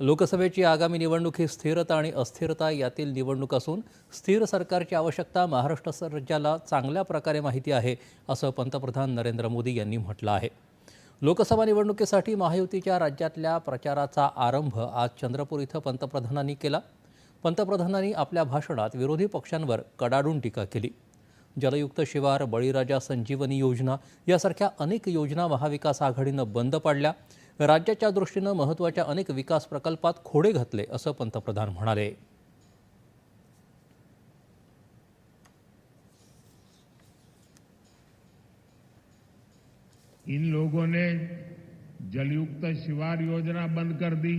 लोकसभेची आगामी निवडणूक ही स्थिरता आणि अस्थिरता यातील निवडणूक असून स्थिर सरकारची आवश्यकता महाराष्ट्र राज्याला चांगल्या प्रकारे माहिती आहे असं पंतप्रधान नरेंद्र मोदी यांनी म्हटलं आहे. लोकसभा निवडणुकीसाठी महायुतीच्या राज्यातल्या प्रचाराचा आरंभ आज चंद्रपूर इथं पंतप्रधानांनी केला. पंतप्रधानांनी आपल्या भाषणात विरोधी पक्षांवर कडाडून टीका केली. जलयुक्त शिवार बळीराजा संजीवनी योजना यासारख्या अनेक योजना महाविकास आघाडीनं बंद पाडल्या. राज्याच्या दृष्टीनं महत्त्वाच्या अनेक विकास प्रकल्पात खोडे घातले असं पंतप्रधान म्हणाले. इन लोगों ने जलयुक्त शिवार योजना बंद कर दी।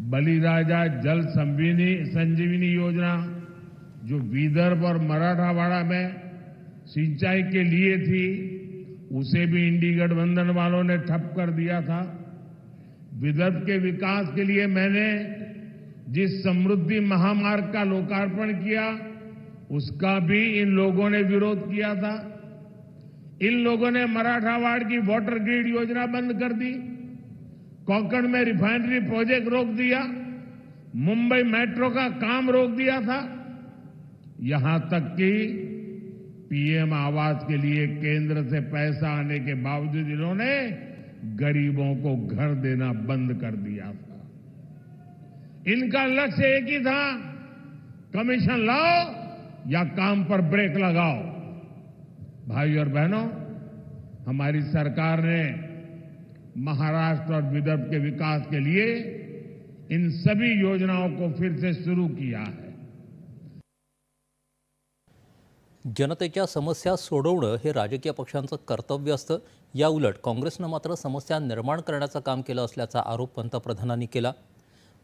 बलिराजा जल संजीवनी संजीवनी योजना जो विदर्भ और मराठावाड़ा में सिंचाई के लिए थी उसे भी इंडी गठबंधन वालों ने ठप कर दिया था। विदर्भ के विकास के लिए मैंने जिस समृद्धि महामार्ग का लोकार्पण किया, उसका भी इन लोगों ने विरोध किया था। इन लोगों ने मराठावाड़ की वाटर ग्रिड योजना बंद कर दी, कोंकण में रिफाइनरी प्रोजेक्ट रोक दिया, मुंबई मेट्रो का काम रोक दिया था। यहाँ तक कि पीएम आवास के लिए केंद्र से पैसा आने के बावजूद इन्होंने गरीबों को घर देना बंद कर दिया था। इनका लक्ष्य एक ही था, कमीशन लाओ या काम पर ब्रेक लगाओ। भाई और बहनों, हमारी सरकार ने महाराष्ट्र और विदर्भ के विकास के लिए इन सभी योजनाओं को फिर से शुरू किया है। जनतेच्या समस्या सोडवणं हे राजकीय पक्षांचं कर्तव्य असतं. या उलट काँग्रेसनं मात्र समस्या निर्माण करण्याचं काम केलं असल्याचा आरोप पंतप्रधानांनी केला.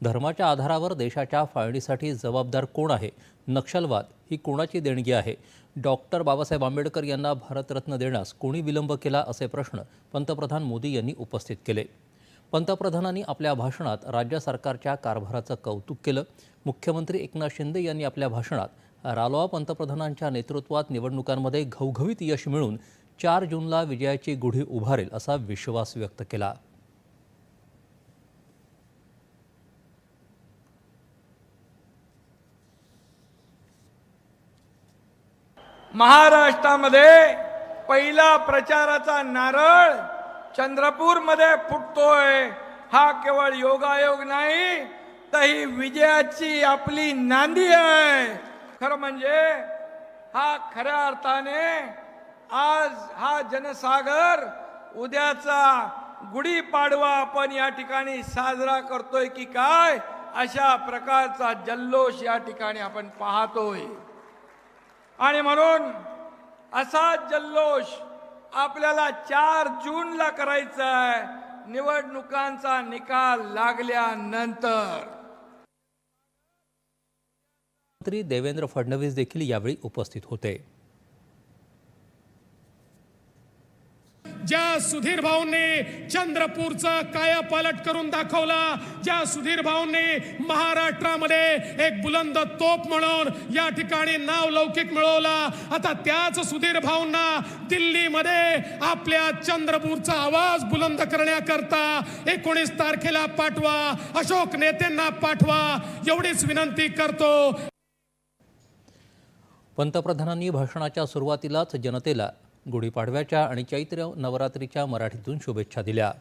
धर्माच्या आधारावर देशाच्या फाळणीसाठी जबाबदार कोण आहे? नक्षलवाद ही कोणाची देणगी आहे? डॉक्टर बाबासाहेब आंबेडकर यांना भारतरत्न देण्यास कोणी विलंब केला असे प्रश्न पंतप्रधान मोदी यांनी उपस्थित केले. पंतप्रधानांनी आपल्या भाषणात राज्य सरकारच्या कारभाराचं कौतुक केलं. मुख्यमंत्री एकनाथ शिंदे यांनी आपल्या भाषणात रालोआ पंतप्रधानांच्या नेतृत्वात निवडणुकांमध्ये घवघवीत यश मिळून चार जूनला विजयाची गुढी उभारेल असा विश्वास व्यक्त केला. महाराष्ट्रामध्ये पहिला प्रचाराचा नारळ चंद्रपूरमध्ये फुटतोय. हा केवळ योगायोग नाही तर ही विजयाची आपली नांदी आहे. खरं म्हणजे हा खऱ्या अर्थाने आज हा जनसागर उद्याचा गुढीपाडवा आपण या ठिकाणी साजरा करतोय की काय? अशा प्रकारचा जल्लोष या ठिकाणी आपण पाहतोय. आणि म्हणून असा जल्लोष आपल्याला चार जूनला करायचा आहे. निवडणुकांचा निकाल लागल्यानंतर. मुख्यमंत्री देवेंद्र फडणवीस देखील यावेळी उपस्थित होते. ज्या सुधीर भाऊंनी चंद्रपूरचा कायापालट करून दाखवला ज्या सुधीर भाऊंनी महाराष्ट्रामध्ये एक बुलंद तोप म्हणून या ठिकाणी नाव लौकिक मिळवला आता त्याच सुधीर भाऊंना दिल्लीमध्ये आपल्या चंद्रपूरचा आवाज बुलंद करण्याकरता एकोणीस तारखेला पाठवा अशोक नेत्यांना पाठवा एवढीच विनंती करतो. पंतप्रधानांनी भाषणाच्या सुरुवातीलाच जनतेला गुढीपाडव्याच्या आणि चैत्र नवरात्रीच्या मराठीतून शुभेच्छा दिल्या.